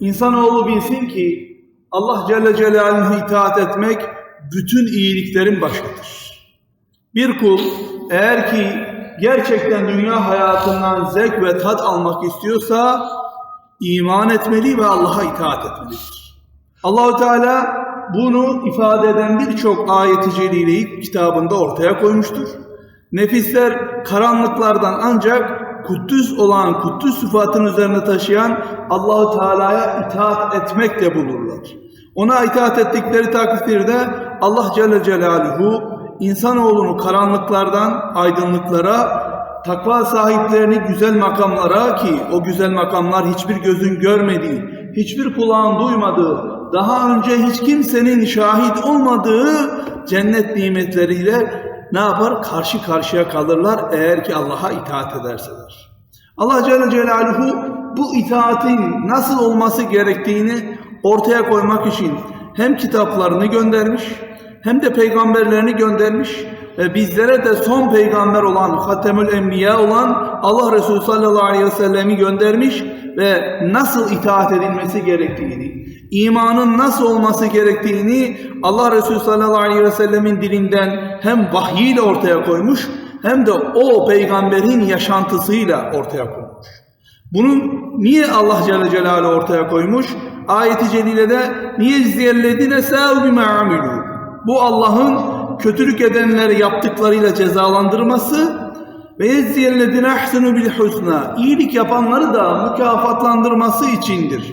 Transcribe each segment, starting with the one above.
İnsanoğlu bilsin ki Allah Celle Celaluhu'na itaat etmek bütün iyiliklerin başıdır. Bir kul eğer ki gerçekten dünya hayatından zevk ve tat almak istiyorsa iman etmeli ve Allah'a itaat etmelidir. Allahu Teala bunu ifade eden birçok ayet-i celileyi kitabında ortaya koymuştur. Nefisler karanlıklardan ancak kuddüs olan kuddüs sıfatın üzerine taşıyan Allahu Teala'ya itaat etmekle bulurlar. Ona itaat ettikleri takdirde Allah Celle Celaluhu insanoğlunu karanlıklardan aydınlıklara, takva sahiplerini güzel makamlara ki o güzel makamlar hiçbir gözün görmediği, hiçbir kulağın duymadığı, daha önce hiç kimsenin şahit olmadığı cennet nimetleriyle ne yapar? Karşı karşıya kalırlar eğer ki Allah'a itaat ederseler. Allah Celle Celaluhu bu itaatin nasıl olması gerektiğini ortaya koymak için hem kitaplarını göndermiş hem de peygamberlerini göndermiş ve bizlere de son peygamber olan Hatemül Enbiya olan Allah Resulü sallallahu aleyhi ve sellemi göndermiş ve nasıl itaat edilmesi gerektiğini, imanın nasıl olması gerektiğini Allah Resulü sallallahu aleyhi ve sellemin dilinden hem vahyiyle ortaya koymuş hem de o peygamberin yaşantısıyla ortaya koymuş. Bunun niye Allah Celle Celaluhu ortaya koymuş? Ayeti celilede niye ziyellezine sâv bime. Bu Allah'ın kötülük edenleri yaptıklarıyla cezalandırması ve yezziyellezine ahsenu bil husna. İyilik yapanları da mükafatlandırması içindir.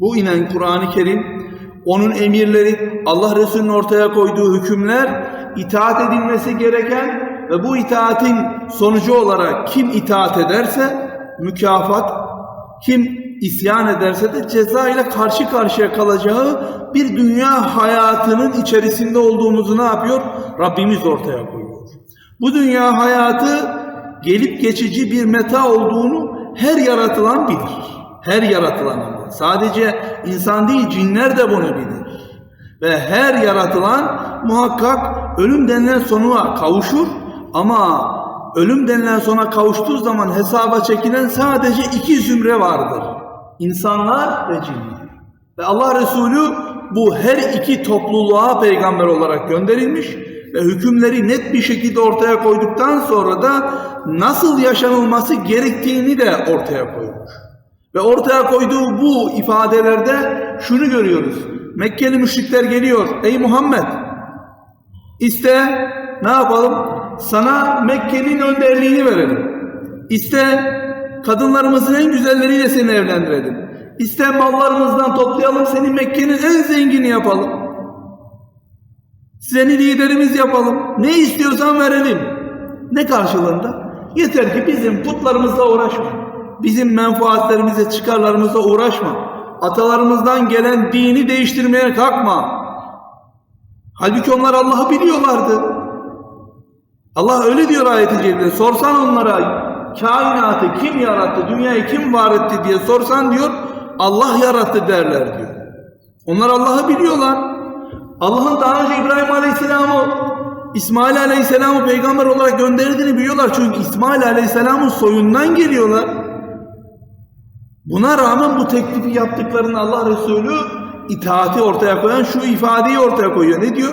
Bu inen Kur'an-ı Kerim, onun emirleri, Allah Resulü'nün ortaya koyduğu hükümler, itaat edilmesi gereken ve bu itaatin sonucu olarak kim itaat ederse mükafat, kim isyan ederse de ceza ile karşı karşıya kalacağı bir dünya hayatının içerisinde olduğumuzu ne yapıyor? Rabbimiz ortaya koyuyor. Bu dünya hayatı gelip geçici bir meta olduğunu her yaratılan bilir. Her yaratılan ama. Sadece insan değil cinler de bunu bilir. Ve her yaratılan muhakkak ölüm denilen sonuna kavuşur ama ölüm denilen sona kavuştuğu zaman hesaba çekilen sadece iki zümre vardır. İnsanlar ve cinler. Ve Allah Resulü bu her iki topluluğa peygamber olarak gönderilmiş ve hükümleri net bir şekilde ortaya koyduktan sonra da nasıl yaşanılması gerektiğini de ortaya koymuş. Ve ortaya koyduğu bu ifadelerde şunu görüyoruz. Mekkeli müşrikler geliyor. Ey Muhammed iste ne yapalım? Sana Mekke'nin önderliğini verelim. İste kadınlarımızın en güzelleriyle seni evlendirelim. İste mallarımızdan toplayalım seni Mekke'nin en zengini yapalım. Seni liderimiz yapalım. Ne istiyorsan verelim. Ne karşılığında? Yeter ki bizim putlarımızla uğraşma. Bizim menfaatlerimize, çıkarlarımıza uğraşma. Atalarımızdan gelen dini değiştirmeye kalkma. Halbuki onlar Allah'ı biliyorlardı. Allah öyle diyor ayet-i celilede. Sorsan onlara kainatı kim yarattı, dünyayı kim var etti diye sorsan diyor Allah yarattı derler diyor. Onlar Allah'ı biliyorlar. Allah'ın daha önce İbrahim Aleyhisselam'ı İsmail Aleyhisselam'ı peygamber olarak gönderdiğini biliyorlar. Çünkü İsmail Aleyhisselam'ın soyundan geliyorlar. Buna rağmen bu teklifi yaptıklarını Allah Resulü itaati ortaya koyan şu ifadeyi ortaya koyuyor. Ne diyor?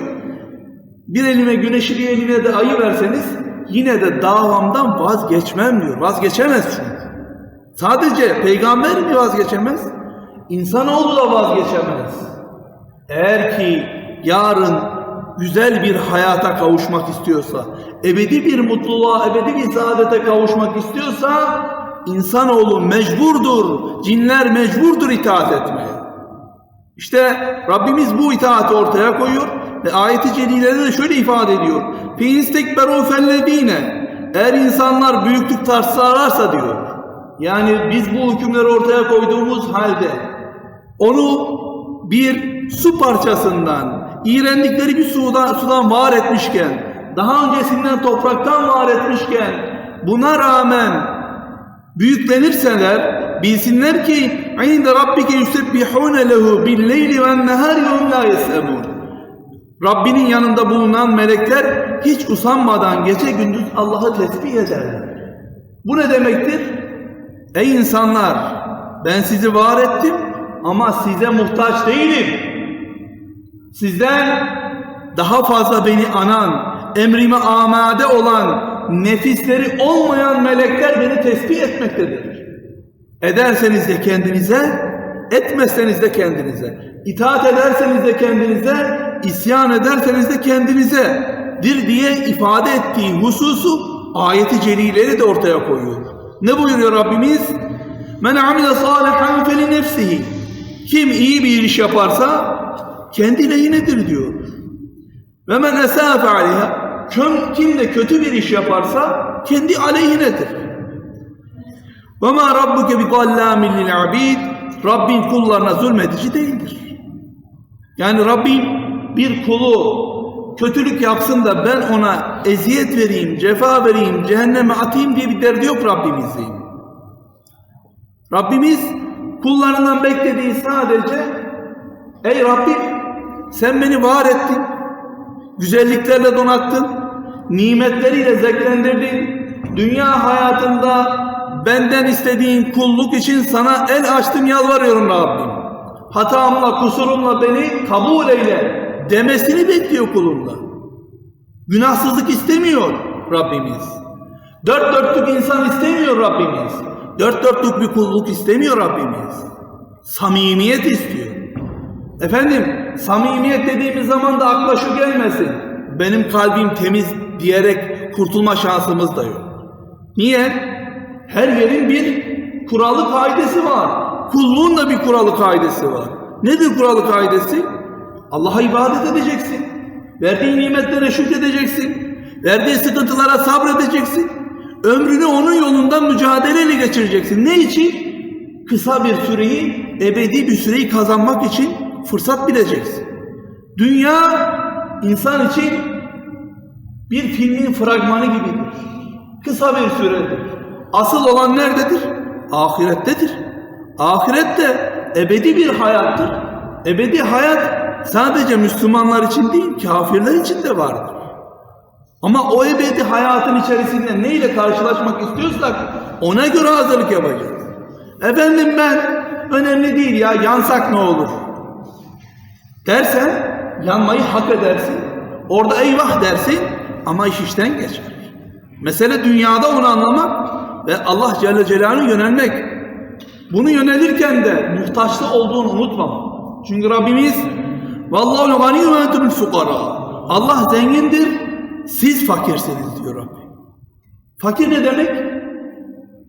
Bir elime güneşi bir elime de ayı verseniz yine de davamdan vazgeçmem diyor. Vazgeçemez çünkü. Sadece peygamber mi vazgeçemez? İnsanoğlu da vazgeçemez. Eğer ki yarın güzel bir hayata kavuşmak istiyorsa, ebedi bir mutluluğa, ebedi bir saadete kavuşmak istiyorsa insanoğlu mecburdur, cinler mecburdur itaat etmeye. İşte Rabbimiz bu itaati ortaya koyuyor ve ayeti celilede de şöyle ifade ediyor. Fi istekberu fellezine eğer insanlar büyüklük tartışlarlarsa diyor. Yani biz bu hükümleri ortaya koyduğumuz halde onu bir su parçasından iğrendikleri bir sudan, sudan var etmişken, daha öncesinden topraktan var etmişken, buna rağmen büyüklenirseler, bilsinler ki عِنْدَ رَبِّكَ يُسَبِّحُونَ لَهُ بِالْلَيْلِ وَالنَّهَارِ وَهُمْ لَا يَسْأَمُونَ Rabbinin yanında bulunan melekler hiç usanmadan gece gündüz Allah'ı tesbih ederler. Bu ne demektir? Ey insanlar ben sizi var ettim ama size muhtaç değilim. Sizden daha fazla beni anan, emrime amade olan, nefisleri olmayan melekler beni tesbih etmektedir. Ederseniz de kendinize, etmezseniz de kendinize. İtaat ederseniz de kendinize, isyan ederseniz de kendinize. dir diye ifade ettiği hususu ayeti celileri de ortaya koyuyor. Ne buyuruyor Rabbimiz? Men amile salihan feli nefsihi. Kim iyi bir iş yaparsa kendi lehinedir diyor. Ve men esâfe aleyha. Kim, de kötü bir iş yaparsa kendi aleyhinedir. Ve ma rabbuke bi zallamin lil abid. Rabbin kullarına zulmedici değildir. Yani Rabbim bir kulu kötülük yapsın da ben ona eziyet vereyim, cefa vereyim, cehenneme atayım diye bir derdi yok Rabbimizin. Rabbimiz kullarından beklediği sadece ey Rabbim sen beni var ettin, güzelliklerle donattın, nimetleriyle zevklendirdin, dünya hayatında benden istediğin kulluk için sana el açtım yalvarıyorum Rabbim. Hatamla, kusurumla beni kabul eyle demesini bekliyor kulunda. Günahsızlık istemiyor Rabbimiz. Dört dörtlük insan istemiyor Rabbimiz. Dört dörtlük bir kulluk istemiyor Rabbimiz. Samimiyet istiyor. Efendim, samimiyet dediğimiz zaman da akla şu gelmesin. Benim kalbim temiz diyerek kurtulma şansımız da yok. Niye? Her yerin bir kuralı kaidesi var. Kulluğun da bir kuralı kaidesi var. Nedir kuralı kaidesi? Allah'a ibadet edeceksin. Verdiği nimetlere şükredeceksin. Verdiği sıkıntılara sabredeceksin. Ömrünü onun yolundan mücadeleyle geçireceksin. Ne için? Kısa bir süreyi, ebedi bir süreyi kazanmak için fırsat bileceksin. Dünya insan için bir filmin fragmanı gibidir. Kısa bir süredir. Asıl olan nerededir? Ahirettedir. Ahirette ebedi bir hayattır. Ebedi hayat sadece Müslümanlar için değil, kafirler için de vardır. Ama o ebedi hayatın içerisinde neyle karşılaşmak istiyorsak ona göre hazırlık yapacağız. Efendim ben önemli değil ya yansak ne olur? Dersen yanmayı hak edersin. Orada eyvah dersin ama iş işten geçer. Mesele dünyada onu anlamak ve Allah Celle Celaluhu'na yönelmek. Bunu yönelirken de muhtaçlı olduğunu unutma. Çünkü Rabbimiz Vallahu ganiyyun ve entumul fukara. Allah zengindir, siz fakirsiniz diyor Rabbim. Fakir ne demek?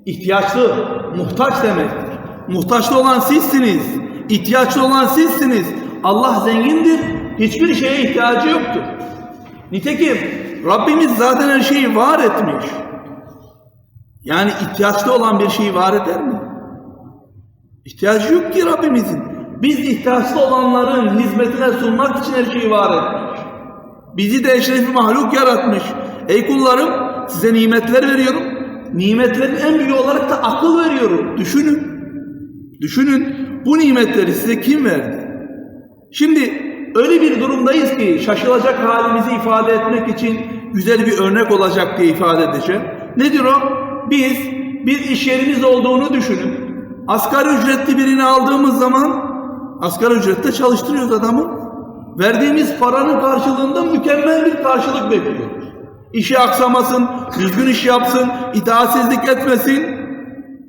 İhtiyaçlı, muhtaç demektir. Muhtaçlı olan sizsiniz, ihtiyaçlı olan sizsiniz. Allah zengindir, hiçbir şeye ihtiyacı yoktur. Nitekim Rabbimiz zaten her şeyi var etmiş. Yani ihtiyaçlı olan bir şeyi var eder mi? İhtiyacı yok ki Rabbimizin. Biz ihtiyaçlı olanların hizmetine sunmak için her şeyi var etmiş. Bizi de eşrefi mahluk yaratmış. Ey kullarım size nimetler veriyorum. Nimetlerin en büyüğü olarak da akıl veriyorum. Düşünün. Düşünün bu nimetleri size kim verdi? Şimdi öyle bir durumdayız ki şaşılacak halimizi ifade etmek için güzel bir örnek olacak diye ifade edeceğim. Nedir o? Biz bir iş yerimiz olduğunu düşünün. Asgari ücretli birini aldığımız zaman asgari ücrette çalıştırıyoruz adamı. Verdiğimiz paranın karşılığında mükemmel bir karşılık bekliyoruz. İşi aksamasın, düzgün iş yapsın, itaatsizlik etmesin.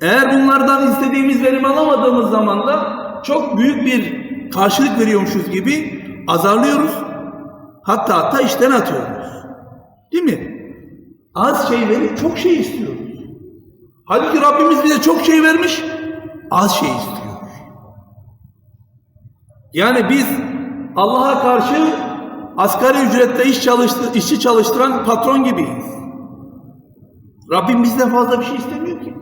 Eğer bunlardan istediğimiz verim alamadığımız zaman da çok büyük bir karşılık veriyormuşuz gibi azarlıyoruz. Hatta hatta işten atıyoruz. Değil mi? Az şey verip çok şey istiyoruz. Halbuki Rabbimiz bize çok şey vermiş, az şey istiyor. Yani biz Allah'a karşı asgari ücrette iş çalıştı, işçi çalıştıran patron gibiyiz. Rabbim bizden fazla bir şey istemiyor ki.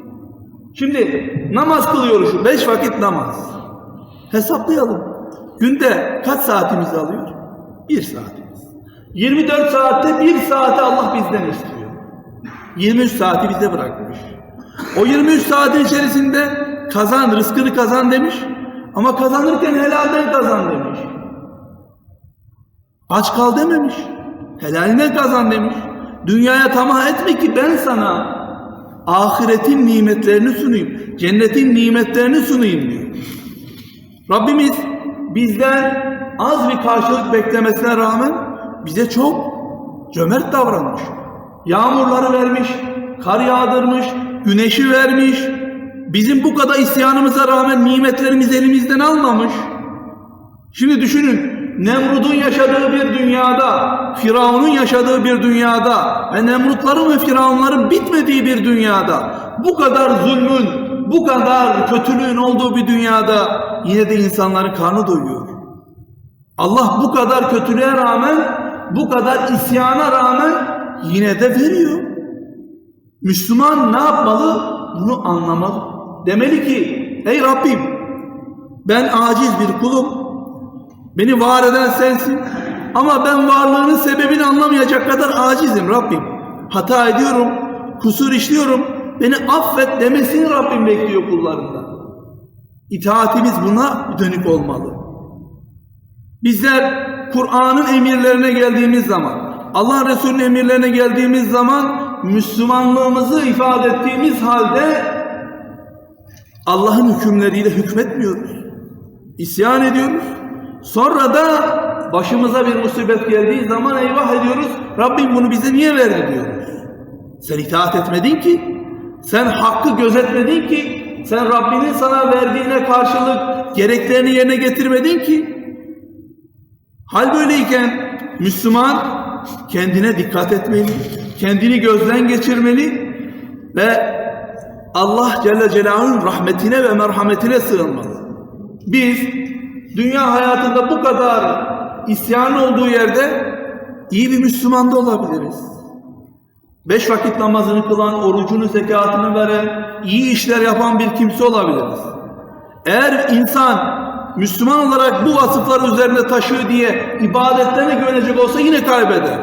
Şimdi namaz kılıyoruz beş vakit namaz. Hesaplayalım. Günde kaç saatimizi alıyor? Bir saatimiz. 24 saatte bir saati Allah bizden istiyor. 23 saati bize bırakmış. O 23 saatin içerisinde kazan, rızkını kazan demiş. Ama kazanırken helalden kazan demiş. Aç kal dememiş. Helaline kazan demiş. Dünyaya tamah etme ki ben sana ahiretin nimetlerini sunayım. Cennetin nimetlerini sunayım diyor. Rabbimiz bizden az bir karşılık beklemesine rağmen bize çok cömert davranmış. Yağmurları vermiş, kar yağdırmış, güneşi vermiş. Bizim bu kadar isyanımıza rağmen nimetlerimizi elimizden almamış. Şimdi düşünün Nemrud'un yaşadığı bir dünyada, Firavun'un yaşadığı bir dünyada ve Nemrutların ve Firavunların bitmediği bir dünyada bu kadar zulmün, bu kadar kötülüğün olduğu bir dünyada yine de insanların karnı doyuyor. Allah bu kadar kötülüğe rağmen, bu kadar isyana rağmen yine de veriyor. Müslüman ne yapmalı? Bunu anlamalı. Demeli ki, ey Rabbim ben aciz bir kulum. Beni var eden sensin. Ama ben varlığının sebebini anlamayacak kadar acizim Rabbim. Hata ediyorum, kusur işliyorum. Beni affet demesini Rabbim bekliyor kullarından. İtaatimiz buna dönük olmalı. Bizler Kur'an'ın emirlerine geldiğimiz zaman, Allah Resulü'nün emirlerine geldiğimiz zaman Müslümanlığımızı ifade ettiğimiz halde Allah'ın hükümleriyle hükmetmiyoruz. İsyan ediyoruz. Sonra da başımıza bir musibet geldiği zaman eyvah ediyoruz. Rabbim bunu bize niye verdi diyoruz. Sen itaat etmedin ki. Sen hakkı gözetmedin ki. Sen Rabbinin sana verdiğine karşılık gereklerini yerine getirmedin ki. Hal böyleyken Müslüman kendine dikkat etmeli, kendini gözden geçirmeli ve Allah Celle Celaluhu'nun rahmetine ve merhametine sığınmalı. Biz dünya hayatında bu kadar isyan olduğu yerde iyi bir Müslüman da olabiliriz. Beş vakit namazını kılan, orucunu, zekatını veren, iyi işler yapan bir kimse olabiliriz. Eğer insan Müslüman olarak bu vasıfları üzerine taşıyor diye ibadetlerine güvenecek olsa yine kaybeder.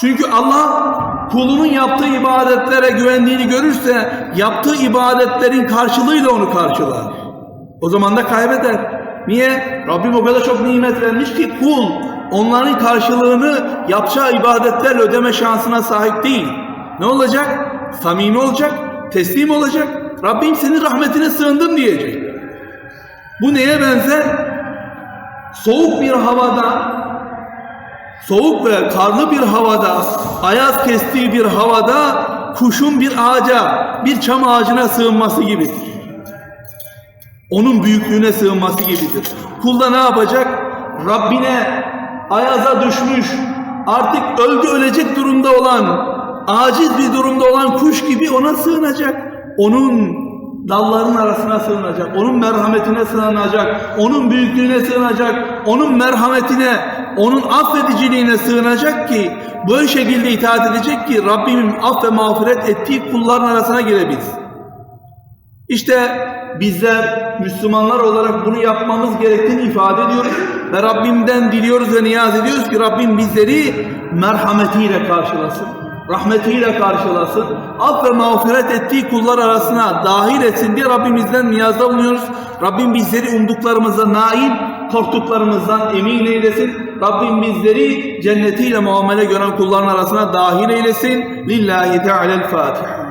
Çünkü Allah kulunun yaptığı ibadetlere güvendiğini görürse yaptığı ibadetlerin karşılığıyla onu karşılar. O zaman da kaybeder. Niye? Rabbim o kadar çok nimet vermiş ki kul onların karşılığını yapacağı ibadetlerle ödeme şansına sahip değil. Ne olacak? Samimi olacak, teslim olacak. Rabbim senin rahmetine sığındım diyecek. Bu neye benzer? Soğuk bir havada, soğuk ve karlı bir havada, ayaz kestiği bir havada kuşun bir ağaca, bir çam ağacına sığınması gibidir. Onun büyüklüğüne sığınması gibidir. Kul da ne yapacak? Rabbine ayaza düşmüş, artık öldü ölecek durumda olan, aciz bir durumda olan kuş gibi ona sığınacak. Onun dalların arasına sığınacak, onun merhametine sığınacak, onun büyüklüğüne sığınacak, onun merhametine, onun affediciliğine sığınacak ki böyle şekilde itaat edecek ki Rabbimin aff ve mağfiret ettiği kulların arasına girebilsin. İşte bizler Müslümanlar olarak bunu yapmamız gerektiğini ifade ediyoruz ve Rabbimden diliyoruz ve niyaz ediyoruz ki Rabbim bizleri merhametiyle karşılasın, rahmetiyle karşılasın, af ve mağfiret ettiği kullar arasına dahil etsin diye Rabbimizden niyazda bulunuyoruz. Rabbim bizleri umduklarımıza nail, korktuklarımızdan emin eylesin. Rabbim bizleri cennetiyle muamele gören kulların arasına dahil eylesin. Lillahi Teala'l-Fatiha.